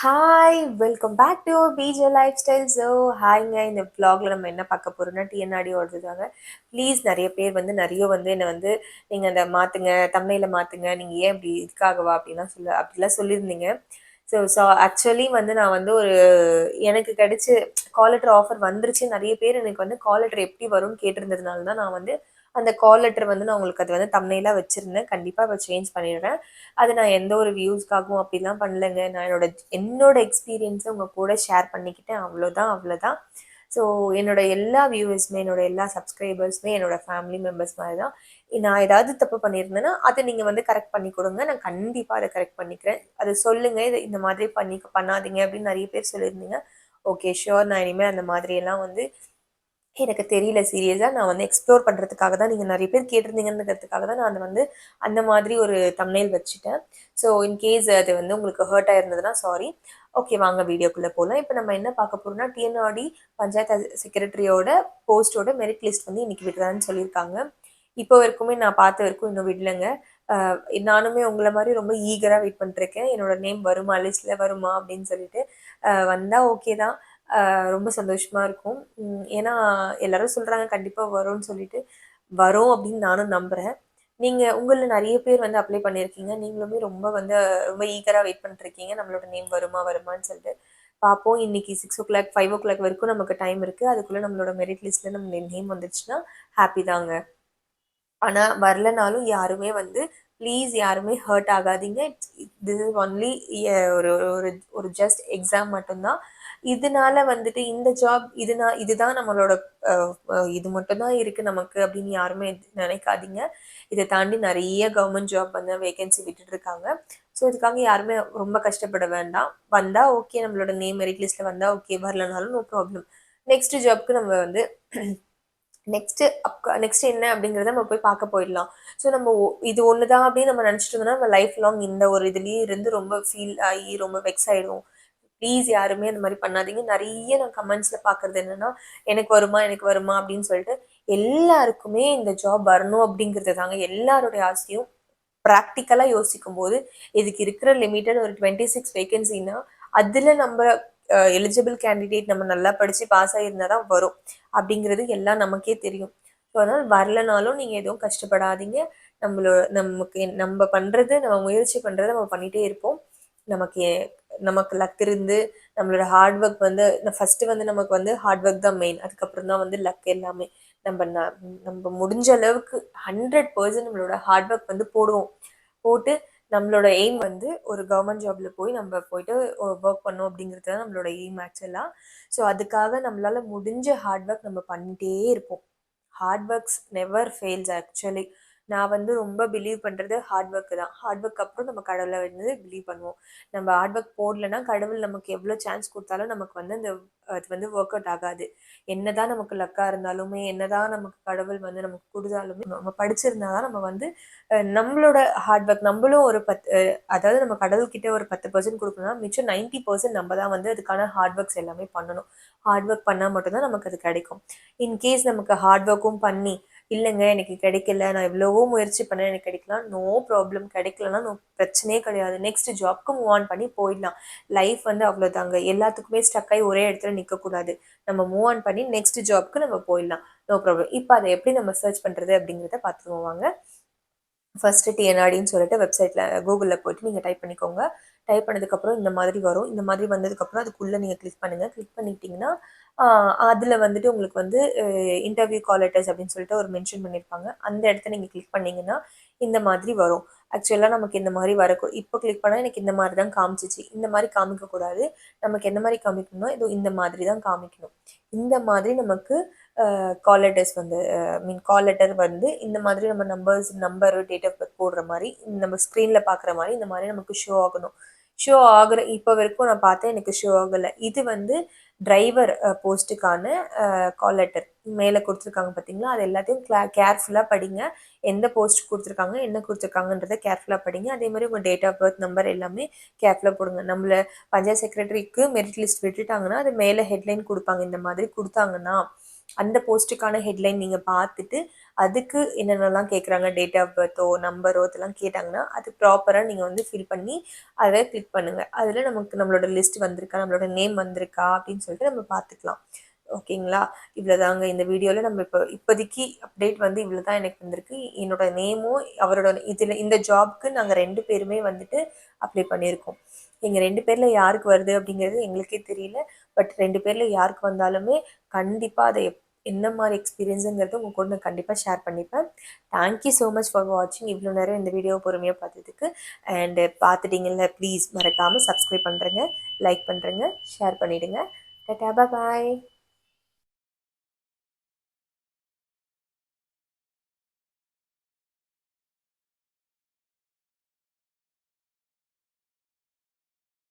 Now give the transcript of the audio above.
Hi welcome back to PJ lifestyle so ஹாய்ங்க இந்த vlogல நம்ம என்ன பார்க்க போகிறோம்னா டிஎன்ஆடி ஓடுறதாங்க ப்ளீஸ் நிறைய பேர் வந்து நிறைய வந்து என்னை வந்து நீங்கள் அந்த மாற்றுங்க தமிழில் மாற்றுங்க நீங்கள் ஏன் இப்படி இதுக்காகவா அப்படின்லாம் சொல்ல அப்படிலாம் சொல்லியிருந்தீங்க. ஸோ ஸோ ஆக்சுவலி வந்து நான் வந்து ஒரு எனக்கு கிடைச்ச கால் லெட்டர் ஆஃபர் வந்துருச்சு. நிறைய பேர் எனக்கு வந்து கால் லெட்டர் எப்படி வரும்னு கேட்டிருந்ததுனால தான் நான் வந்து அந்த கால் லெட்டர் வந்து நான் உங்களுக்கு அது வந்து தம்னையிலாக வச்சுருந்தேன். கண்டிப்பாக இப்போ சேஞ்ச் பண்ணிடுறேன். அது நான் எந்த ஒரு வியூஸ்க்காகவும் அப்படிலாம் பண்ணலைங்க. நான் என்னோட என்னோட எக்ஸ்பீரியன்ஸை உங்கள் கூட ஷேர் பண்ணிக்கிட்டேன். அவ்வளோதான் அவ்வளோதான். ஸோ என்னோட எல்லா வியூவர்ஸுமே என்னோட எல்லா சப்ஸ்கிரைபர்ஸுமே என்னோட ஃபேமிலி மெம்பர்ஸ் மாதிரி தான். நான் ஏதாவது தப்பு பண்ணியிருந்தேன்னா அதை நீங்கள் வந்து கரெக்ட் பண்ணி கொடுங்க. நான் கண்டிப்பாக அதை கரெக்ட் பண்ணிக்கிறேன். அதை சொல்லுங்கள் இது இந்த மாதிரி பண்ணி பண்ணாதீங்க அப்படின்னு நிறைய பேர் சொல்லியிருந்தீங்க. ஓகே ஷுர் நான் இனிமேல் அந்த மாதிரியெல்லாம் வந்து எனக்கு தெரியல சீரியஸாக நான் வந்து எக்ஸ்ப்ளோர் பண்ணுறதுக்காக தான் நீங்கள் நிறைய பேர் கேட்டிருந்தீங்கன்றதுக்காக தான் நான் வந்து அந்த மாதிரி ஒரு தம்னைல் வச்சுட்டேன். ஸோ இன்கேஸ் அது வந்து உங்களுக்கு ஹர்ட் ஆயிருந்ததுன்னா சாரி ஓகே வாங்க வீடியோக்குள்ளே போகலாம் இப்போ நம்ம என்ன பார்க்க போகிறோம்னா டிஎன்ஆர்டி பஞ்சாயத்து செக்ரட்டரியோட போஸ்ட்டோட மெரிட் லிஸ்ட் வந்து இன்னைக்கு விடுறான்னு சொல்லியிருக்காங்க. இப்போ வரைக்குமே நான் பார்த்த வரைக்கும் இன்னும் விடலைங்க. நானுமே உங்களை மாதிரி ரொம்ப ஈகராக வெயிட் பண்ணிருக்கேன் என்னோட நேம் வருமா லிஸ்ட்டில் வருமா அப்படின்னு சொல்லிட்டு வந்தால் ஓகே தான். ரொம்ப சந்தோஷமாக இருக்கும். ஏன்னா எல்லாரும் சொல்கிறாங்க கண்டிப்பாக வரும்னு சொல்லிட்டு. வரும் அப்படின்னு நானும் நம்புறேன். நீங்கள் உங்களில் நிறைய பேர் வந்து அப்ளை பண்ணியிருக்கீங்க. நீங்களுமே ரொம்ப வந்து ரொம்ப ஈகராக வெயிட் பண்ணிருக்கீங்க நம்மளோட நேம் வருமா வருமான்னு சொல்லிட்டு. பார்ப்போம். இன்னைக்கு six o'clock five o'clock வரைக்கும் நமக்கு டைம் இருக்குது அதுக்குள்ளே நம்மளோட மெரிட் லிஸ்ட்டில் நம்ம நேம் வந்துச்சுன்னா ஹாப்பி தாங்க. ஆனால் வரலனாலும் யாருமே வந்து ப்ளீஸ் யாருமே ஹர்ட் ஆகாதீங்க. திஸ் இஸ் ஒன்லி ஒரு ஒரு ஒரு ஜஸ்ட் எக்ஸாம் மட்டும்தான். இதனால வந்துட்டு இந்த ஜாப் இதுனா இதுதான் நம்மளோட இது மட்டும்தான் இருக்குது நமக்கு அப்படின்னு யாருமே நினைக்காதீங்க. இதை தாண்டி நிறைய கவர்மெண்ட் ஜாப் வந்து வேகன்சி விட்டுட்டு இருக்காங்க. ஸோ இதுக்காக யாருமே ரொம்ப கஷ்டப்பட வேண்டாம். வந்தால் ஓகே நம்மளோட நேம் மெரிட் லிஸ்ட்டில் வந்தால் ஓகே வரலனாலும் நோ ப்ராப்ளம் நெக்ஸ்ட் ஜாப்க்கு நம்ம வந்து நெக்ஸ்ட் நெக்ஸ்ட் என்ன அப்படிங்கிறத நம்ம போய் பார்க்க போயிடலாம். ஸோ நம்ம ஒ- இது ஒன்று தான் அப்படின்னு நம்ம நினச்சிட்டு இருந்தோம்னா நம்ம லைஃப் லாங் இந்த ஒரு இதுலேயே இருந்து ரொம்ப ஃபீல் ஆகி ரொம்ப வெக்ஸ் ஆகிடும் ப்ளீஸ் யாருமே அந்த மாதிரி பண்ணாதீங்க. நிறைய நான் கமெண்ட்ஸில் பார்க்குறது என்னென்னா எனக்கு வருமா எனக்கு வருமா அப்படின்னு சொல்லிட்டு எல்லாருக்குமே இந்த ஜாப் வரணும் அப்படிங்கிறது தாங்க எல்லாருடைய ஆசையும். ப்ராக்டிக்கலாக யோசிக்கும் போது இதுக்கு இருக்கிற லிமிட்டட் ஒரு டுவெண்ட்டி சிக்ஸ் வேகன்சின்னா அதில் நம்ம எலிஜிபிள் கேண்டிடேட் நம்ம நல்லா படித்து பாஸ் ஆகியிருந்தால் தான் வரும். அப்படிங்கிறது எல்லாம் நமக்கே தெரியும். ஸோ அதனால் வரலனாலும் நீங்கள் எதுவும் கஷ்டப்படாதீங்க. நம்மளோட நமக்கு நம்ம பண்ணுறது நம்ம முயற்சி பண்ணுறது நம்ம பண்ணிகிட்டே இருப்போம். நமக்கு நமக்கு லக் இருந்து நம்மளோட ஹார்ட் ஒர்க் வந்து ஃபஸ்ட்டு வந்து நமக்கு வந்து ஹார்ட் ஒர்க் தான் மெயின் அதுக்கப்புறம் தான் வந்து லக் எல்லாமே. நம்ம ந- நம்ம முடிஞ்ச அளவுக்கு ஹண்ட்ரட் பர்சன்ட் நம்மளோட ஹார்ட் ஒர்க் வந்து போடுவோம். போட்டு நம்மளோட எய்ம் வந்து ஒரு கவர்மெண்ட் ஜாப்ல போய் நம்ம போயிட்டு ஒர்க் பண்ணோம் அப்படிங்கிறது தான் நம்மளோட எய்ம் ஆக்சுவலாக ஸோ அதுக்காக நம்மளால முடிஞ்ச ஹார்ட் ஒர்க் நம்ம பண்ணிட்டே இருப்போம். Hard works never fails actually நான் வந்து ரொம்ப பிலீவ் பண்ணுறது ஹார்ட் ஒர்க்கு தான். ஹார்ட் ஒர்க் அப்புறம் நம்ம கடவுளை வந்து பிலீவ் பண்ணுவோம். நம்ம ஹார்ட் ஒர்க் போடலன்னா கடவுள் நமக்கு எவ்வளோ சான்ஸ் கொடுத்தாலும் நமக்கு வந்து அந்த அது வந்து ஒர்க் அவுட் ஆகாது. என்னதான் நமக்கு லக்காக இருந்தாலுமே என்னதான் நமக்கு கடவுள் வந்து நமக்கு கொடுத்தாலுமே நம்ம படிச்சிருந்தா தான் நம்ம வந்து நம்மளோட ஹார்ட் ஒர்க் நம்மளும் ஒரு பத்து அதாவது நம்ம கடவுள்கிட்ட ஒரு பத்து பர்சன்ட் கொடுக்கணும்னா மிச்சம் நைன்டி பர்சன்ட் நம்ம தான் வந்து அதுக்கான ஹார்ட் ஒர்க்ஸ் எல்லாமே பண்ணணும். ஹார்ட் ஒர்க் பண்ணால் மட்டும்தான் நமக்கு அது கிடைக்கும். இன்கேஸ் நமக்கு ஹார்ட் ஒர்க்கும் பண்ணி இல்லைங்க எனக்கு கிடைக்கல. நான் எவ்வளவோ முயற்சி பண்ணேன் எனக்கு கிடைக்கலாம் நோ ப்ராப்ளம் கிடைக்கலன்னா நோ பிரச்சனையே கிடையாது. நெக்ஸ்ட் ஜாப்க்கு மூவ் ஆன் பண்ணி போயிடலாம். லைஃப் வந்து அவ்வளோதாங்க எல்லாத்துக்குமே ஸ்டக் ஆகி ஒரே இடத்துல நிற்கக்கூடாது நம்ம மூவ் ஆன் பண்ணி நெக்ஸ்ட் ஜாப்க்கு நம்ம போயிடலாம். நோ ப்ராப்ளம் இப்போ அதை எப்படி நம்ம சர்ச் பண்ணுறது அப்படிங்கிறத பார்த்துருவோம் வாங்க. ஃபர்ஸ்ட் டிஎன்ஆடின்னு சொல்லிட்டு வெப்சைட்டில் கூகுளில் போயிட்டு நீங்கள் டைப் பண்ணிக்கோங்க. டைப் பண்ணதுக்கப்புறம் இந்த மாதிரி வரும் இந்த மாதிரி வந்ததுக்கப்புறம் அதுக்குள்ளே நீங்கள் கிளிக் பண்ணுங்கள் கிளிக் பண்ணிக்கிட்டிங்கன்னா அதில் வந்துட்டு உங்களுக்கு வந்து இன்டர்வியூ கால் லெட்டர்ஸ் அப்படின்னு சொல்லிட்டு ஒரு மென்ஷன் பண்ணியிருப்பாங்க அந்த இடத்த நீங்கள் கிளிக் பண்ணீங்கன்னா இந்த மாதிரி வரும் ஆக்சுவலாக நமக்கு இந்த மாதிரி வரக்கூ இப்போ கிளிக் பண்ணால் எனக்கு இந்த மாதிரி தான் காமிச்சிச்சு இந்த மாதிரி காமிக்கக்கூடாது நமக்கு என்ன மாதிரி காமிக்கணும்னா இதோ இந்த மாதிரி தான் காமிக்கணும் இந்த மாதிரி நமக்கு கால் லெட்டர்ஸ் வந்து மீன் கால் லெட்டர் வந்து இந்த மாதிரி நம்ம numbers number date of birth போடுற மாதிரி நம்ம ஸ்க்ரீனில் பார்க்குற மாதிரி இந்த மாதிரி நமக்கு ஷோ ஆகணும் ஷோ ஆகிற இப்போ வரைக்கும் நான் பார்த்தேன் எனக்கு ஷோ ஆகலை. இது வந்து டிரைவர் போஸ்ட்டுக்கான கால் லெட்டர் மேலே கொடுத்துருக்காங்க பார்த்தீங்களா அது எல்லாத்தையும் கிளா கேர்ஃபுல்லாக படிங்க. எந்த போஸ்ட் கொடுத்துருக்காங்க என்ன கொடுத்துருக்காங்கன்றத கேர்ஃபுல்லாக படிங்க. அதே மாதிரி உங்கள் டேட் ஆஃப் பர்த் நம்பர் எல்லாமே கேர்ஃபுல்லாக போடுங்க. நம்மள பஞ்சாயத்து செக்ரட்டரிக்கு மெரிட் லிஸ்ட் விட்டுட்டாங்கன்னா அது மேலே ஹெட்லைன் கொடுப்பாங்க. இந்த மாதிரி கொடுத்தாங்கன்னா அந்த போஸ்ட்டுக்கான ஹெட்லைன் நீங்கள் பார்த்துட்டு அதுக்கு என்னென்னலாம் கேட்குறாங்க டேட் ஆஃப் பர்த்தோ நம்பரோ இதெல்லாம் கேட்டாங்கன்னா அது ப்ராப்பராக நீங்கள் வந்து ஃபில் பண்ணி அதை கிளிக் பண்ணுங்கள் அதில் நமக்கு நம்மளோட லிஸ்ட் வந்திருக்கா நம்மளோட நேம் வந்திருக்கா அப்படின்னு சொல்லிட்டு நம்ம பார்த்துக்கலாம். ஓகேங்களா? இவ்வளோதாங்க இந்த வீடியோவில் நம்ம இப்போ இப்போதைக்கு அப்டேட் வந்து இவ்வளோ தான் எனக்கு வந்திருக்கு. என்னோட நேமும் அவரோட இதில் இந்த ஜாப்க்கு நாங்கள் ரெண்டு பேருமே வந்துட்டு அப்ளை பண்ணியிருக்கோம். எங்கள் ரெண்டு பேரில் யாருக்கு வருது அப்படிங்கிறது எங்களுக்கே தெரியல. பட் ரெண்டு பேரில் யாருக்கு வந்தாலுமே கண்டிப்பாக அதை எப் என்ன மாதிரி எக்ஸ்பீரியன்ஸுங்கிறது உங்கள் கூட நான் கண்டிப்பாக ஷேர் பண்ணிப்பேன். தேங்க்யூ ஸோ மச் ஃபார் வாட்சிங் இவ்வளோ நேரம் இந்த வீடியோவை பொறுமையாக பார்த்ததுக்கு. அண்டு பார்த்துட்டீங்கல்ல ப்ளீஸ் மறக்காமல் சப்ஸ்கிரைப் பண்ணுறேங்க லைக் பண்ணுறேங்க ஷேர் பண்ணிவிடுங்க டட்டா பாய்